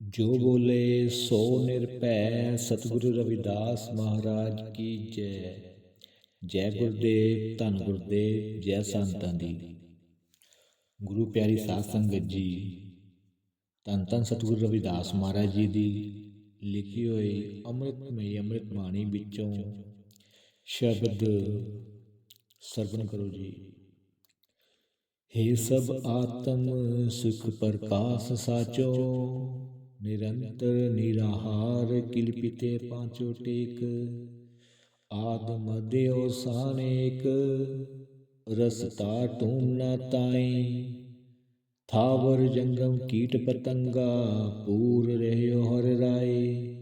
ਜੋ ਬੋਲੇ ਸੋ ਨਿਰਭੈ ਸਤਿਗੁਰੂ ਰਵਿਦਾਸ ਮਹਾਰਾਜ ਕੀ ਜੈ ਜੈ ਗੁਰਦੇਵ ਧੰਨ ਗੁਰਦੇਵ ਜੈ ਸੰਤਾਂ ਦੀ ਗੁਰੂ ਪਿਆਰੀ ਸਾਧ ਸੰਗਤ ਜੀ ਧੰਨ ਧੰਨ ਸਤਿਗੁਰੂ ਰਵਿਦਾਸ ਮਹਾਰਾਜ ਜੀ ਦੀ ਲਿਖੀ ਹੋਈ ਅੰਮ੍ਰਿਤਮਈ ਅੰਮ੍ਰਿਤ ਬਾਣੀ ਵਿੱਚੋਂ ਸ਼ਬਦ ਸਰਵਣ ਕਰੋ ਜੀ हे सब आत्म सुख प्रकाश साचो ਨਿਰੰਤਰ ਨਿਰਾਹਾਰ ਕਿਲਪਿਤੇ ਪਾਂਚੋ ਟੇਕ, ਆਦ ਮਦਿਓ ਸਾਨੇਕ, ਰਸਤਾ ਟੂਮ ਨਾ ਤਾਈ। ਥਾਵਰ ਜੰਗਮ ਕੀਟ ਪਤੰਗਾ, ਪੂਰ ਰਹਿਓ ਹਰ ਰਾਏ।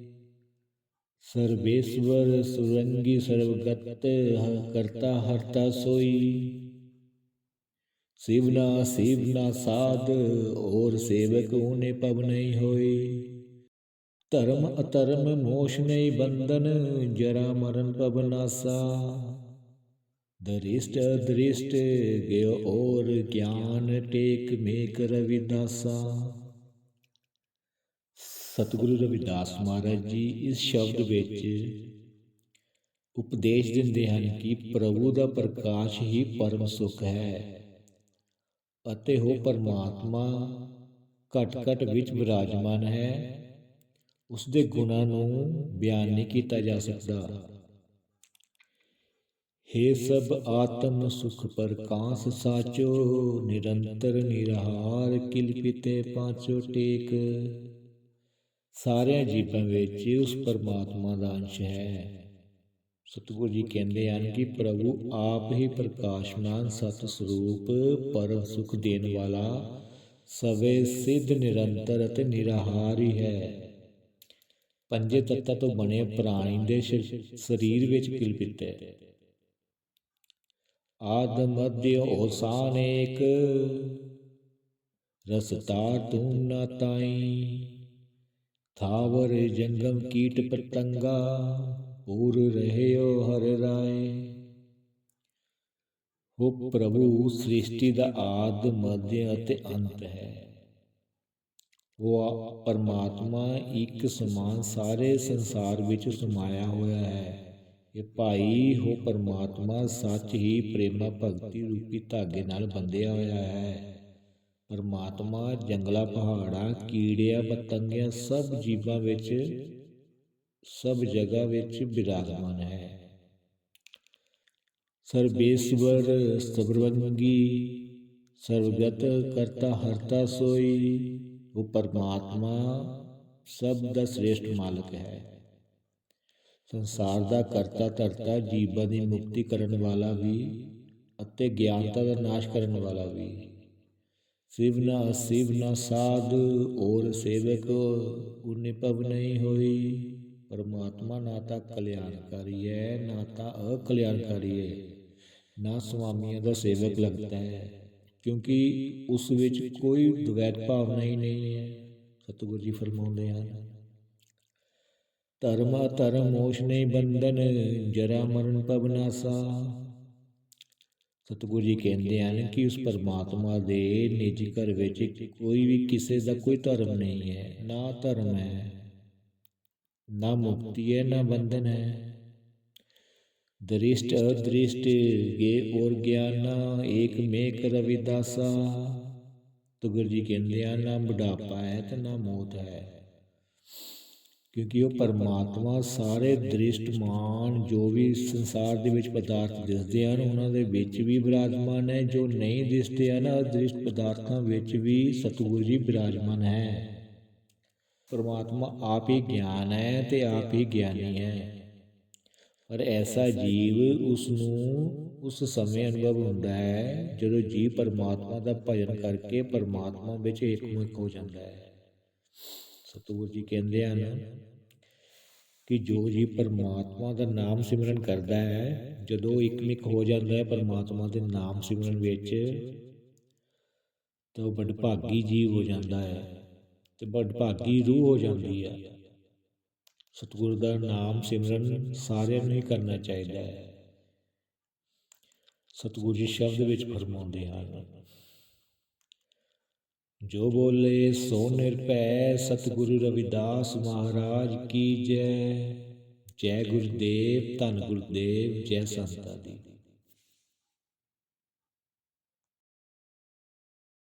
ਸਰਵੇਸ਼ਵਰ ਸੁਰੰਗੀ ਸਰਵਗਤ ਕਰਤਾ ਹਰਤਾ ਸੋਈ। ਸਿਵਨਾ ਸਿਵਨਾ ਸਾਧ ਔਰ ਸੇਵਕ ਊਨੇ ਪਵ ਨਹੀਂ ਹੋਏ। ਧਰਮ ਅਧਰਮ ਮੋਸ਼ ਨਹੀਂ ਬੰਧਨ, ਜਰਾ ਮਰਨ ਪਵ ਨਾਸਾ। ਦ੍ਰਿਸ਼ਟ ਅਦ੍ਰਿਸ਼ਟ ਗਿਓ ਔਰ ਗਿਆਨ ਟੇਕ ਮੇਕ ਰਵਿਦਾਸਾ ਸਤਿਗੁਰੂ ਰਵਿਦਾਸ ਮਹਾਰਾਜ ਜੀ, ਇਸ ਸ਼ਬਦ ਵਿੱਚ ਉਪਦੇਸ਼ ਦਿੰਦੇ ਹਨ ਕਿ ਪ੍ਰਭੂ ਦਾ ਪ੍ਰਕਾਸ਼ ਹੀ ਪਰਮ ਸੁਖ ਹੈ। ਅਤੇ ਉਹ ਪਰਮਾਤਮਾ ਘਟ ਘਟ ਵਿੱਚ ਵਿਰਾਜਮਾਨ ਹੈ। ਉਸ ਦੇ ਗੁਣਾਂ ਨੂੰ ਬਿਆਨ ਨਹੀਂ ਕੀਤਾ ਜਾ ਸਕਦਾ। हे ਸਭ ਆਤਮ ਸੁਖ ਪ੍ਰਕਾਸ਼ ਸਾਚੋ, ਨਿਰੰਤਰ ਨਿਰਹਾਰ ਕਿਲਪਿਤੇ ਪਾਚੋ ਟੇਕ। ਸਾਰਿਆਂ ਜੀਵਾਂ ਵਿੱਚ ਉਸ ਪਰਮਾਤਮਾ ਦਾ ਅੰਸ਼ ਹੈ। ਸਤਿਗੁਰੂ ਜੀ ਕਹਿੰਦੇ ਹਨ ਕਿ ਪ੍ਰਭੂ ਆਪ ਹੀ ਪ੍ਰਕਾਸ਼ਮਾਨ ਸਤ ਸਰੂਪ ਪਰਮ ਸੁਖ ਦੇਣ ਵਾਲਾ, ਸਵੇ ਸਿੱਧ, ਨਿਰੰਤਰ ਅਤੇ ਨਿਰਾਹਾਰ ਹੈ। ਪੰਜੇ ਤੱਤਾਂ ਤੋਂ ਬਣੇ ਪ੍ਰਾਣੀ ਦੇ ਸਰੀਰ ਵਿੱਚ ਕਿਲਪਿਤ ਹੈ ਆਦ ਮਧਿ ਔਸਾਨ ਏਕ ਰਸਤਾਰ ਤੂੰ ਨਾ ਤਾਈ, ਥਾਵਰ ਜੰਗਮ ਕੀਟ ਪਤੰਗਾ। ਪੂਰ ਰਹਿਓ ਹਰ ਰਾਏ। ਉਹ ਪ੍ਰਭੂ, ਸ੍ਰਿਸ਼ਟੀ ਦਾ ਆਦ ਮੱਧ ਅਤੇ ਅੰਤ ਹੈ। ਉਹ ਪਰਮਾਤਮਾ, ਇੱਕ ਸਮਾਨ ਸਾਰੇ ਸੰਸਾਰ ਵਿੱਚ ਸਮਾਇਆ ਹੋਇਆ ਹੈ। ਇਹ ਭਾਈ, ਹੋ ਪਰਮਾਤਮਾ, ਸੱਚ ਹੀ ਪ੍ਰੇਮਾ ਭਗਤੀ ਰੂਪੀ ਧਾਗੇ ਨਾਲ ਬੰਧਿਆ ਹੋਇਆ ਹੈ। ਪਰਮਾਤਮਾ, ਜੰਗਲਾ ਪਹਾੜਾਂ, ਕੀੜਿਆਂ ਪਤੰਗਿਆਂ ਸਭ ਜੀਵਾਂ ਵਿੱਚ ਸਭ ਜਗ੍ਹਾ ਵਿੱਚ ਬਿਰਾਜਮਾਨ ਹੈ। ਸਰਬੇਸ਼ਵਰ ਸਬਰਵੰਗੀ ਸਰਵਗਤ ਕਰਤਾ ਹਰਤਾ ਸੋਈ ਉਹ ਪਰਮਾਤਮਾ ਸਭ ਦਾ ਸ੍ਰੇਸ਼ਟ ਮਾਲਕ ਹੈ। ਸੰਸਾਰ ਦਾ ਕਰਤਾ ਧਰਤਾ ਜੀਵਾਂ ਦੀ ਮੁਕਤੀ ਕਰਨ ਵਾਲਾ ਵੀ ਅਤੇ ਗਿਆਨਤਾ ਦਾ ਨਾਸ਼ ਕਰਨ ਵਾਲਾ ਵੀ। ਸਿਵਨਾ ਸਿਵਨਾ ਸਾਧ ਔਰ ਸੇਵਕ ਉਨੇ ਪਵ ਨਹੀਂ ਹੋਈ। ਪਰਮਾਤਮਾ ਨਾ ਤਾਂ ਕਲਿਆਣਕਾਰੀ ਹੈ, ਨਾ ਤਾਂ ਅਕਲਿਆਣਕਾਰੀ ਹੈ। ਨਾ ਸੁਆਮੀਆਂ ਦਾ ਸੇਵਕ ਲੱਗਦਾ ਹੈ, ਕਿਉਂਕਿ ਉਸ ਵਿੱਚ ਕੋਈ ਦੁਵੈਤ ਭਾਵਨਾ ਹੀ ਨਹੀਂ ਹੈ, ਸਤਿਗੁਰੂ ਜੀ ਫਰਮਾਉਂਦੇ ਹਨ। ਧਰਮ ਧਰਮ ਮੋਸ਼ ਨਹੀਂ ਬੰਧਨ, ਜਰਾ ਮਰਨ ਪਵਨਾਸਾ ਸਤਿਗੁਰੂ ਜੀ ਕਹਿੰਦੇ ਹਨ ਕਿ ਉਸ ਪਰਮਾਤਮਾ ਦੇ ਨਿੱਜੀ ਘਰ ਵਿੱਚ ਕੋਈ ਵੀ ਕਿਸੇ ਦਾ ਕੋਈ ਧਰਮ ਨਹੀਂ ਹੈ, ਨਾ ਧਰਮ ਹੈ। ਨਾ ਮੁਕਤੀ ਹੈ, ਨਾ ਬੰਧਨ ਹੈ। ਦ੍ਰਿਸ਼ਟ ਅਦ੍ਰਿਸ਼ਟ, ਗੇ ਔਰ ਗਿਆਨਾ, ਏਕ ਮੇਕ ਰਵਿਦਾਸਾ ਤੁਗਰ ਜੀ ਕਹਿੰਦੇ ਆ, ਨਾ ਬੁਢਾਪਾ ਹੈ ਤੇ ਨਾ ਮੌਤ ਹੈ। ਕਿਉਂਕਿ ਉਹ ਪਰਮਾਤਮਾ ਸਾਰੇ ਦ੍ਰਿਸ਼ਟਮਾਨ ਜੋ ਵੀ ਸੰਸਾਰ ਦੇ ਵਿੱਚ ਪਦਾਰਥ ਦਿਸਦੇ ਹਨ, ਉਹਨਾਂ ਦੇ ਵਿੱਚ ਵੀ ਬਿਰਾਜਮਾਨ ਹੈ। ਜੋ ਨਹੀਂ ਦਿਸਦੇ ਹਨ, ਅਦ੍ਰਿਸ਼ਟ ਪਦਾਰਥਾਂ ਵਿੱਚ ਵੀ ਸਤਿਗੁਰੂ ਜੀ ਬਿਰਾਜਮਾਨ ਹੈ। ਪਰਮਾਤਮਾ ਆਪ ਹੀ ਗਿਆਨ ਹੈ ਤੇ ਆਪ ਹੀ ਗਿਆਨੀ ਹੈ। ਪਰ ਐਸਾ ਜੀਵ ਉਸ ਨੂੰ ਉਸ ਸਮੇਂ ਅਨੁਭਵ ਹੁੰਦਾ ਹੈ ਜਦੋਂ ਜੀਵ ਪਰਮਾਤਮਾ ਦਾ ਭਜਨ ਕਰਕੇ ਪਰਮਾਤਮਾ ਵਿੱਚ ਇੱਕਮੁਖ ਹੋ ਜਾਂਦਾ ਹੈ। ਸਤਿਗੁਰੂ ਜੀ ਕਹਿੰਦੇ ਹਨ ਕਿ ਜੋ ਜੀ ਪਰਮਾਤਮਾ ਦਾ ਨਾਮ ਸਿਮਰਨ ਕਰਦਾ ਹੈ, ਜਦੋਂ ਇੱਕਮਿਕ ਹੋ ਜਾਂਦਾ ਹੈ ਪਰਮਾਤਮਾ ਦੇ ਨਾਮ ਸਿਮਰਨ ਵਿੱਚ, ਤਾਂ ਉਹ ਬੜਭਾਗੀ ਜੀਵ ਹੋ ਜਾਂਦਾ ਹੈ। ਤੇ ਬੜਭਾਗੀ ਰੂਹ ਹੋ ਜਾਂਦੀ ਹੈ। ਸਤਿਗੁਰੂ ਦਾ ਨਾਮ ਸਿਮਰਨ ਸਾਰਿਆਂ ਨੂੰ ਹੀ ਕਰਨਾ ਚਾਹੀਦਾ ਹੈ। ਸਤਿਗੁਰੂ ਜੀ ਸ਼ਬਦ ਵਿੱਚ ਫਰਮਾਉਂਦੇ ਹਨ, ਜੋ ਬੋਲੇ ਸੋ ਨਿਰਭੈ, ਸਤਿਗੁਰੂ ਰਵਿਦਾਸ ਮਹਾਰਾਜ ਕੀ ਜੈ ਜੈ ਗੁਰਦੇਵ ਧੰਨ ਗੁਰਦੇਵ, ਜੈ ਸੰਤਾਂ ਦੀ।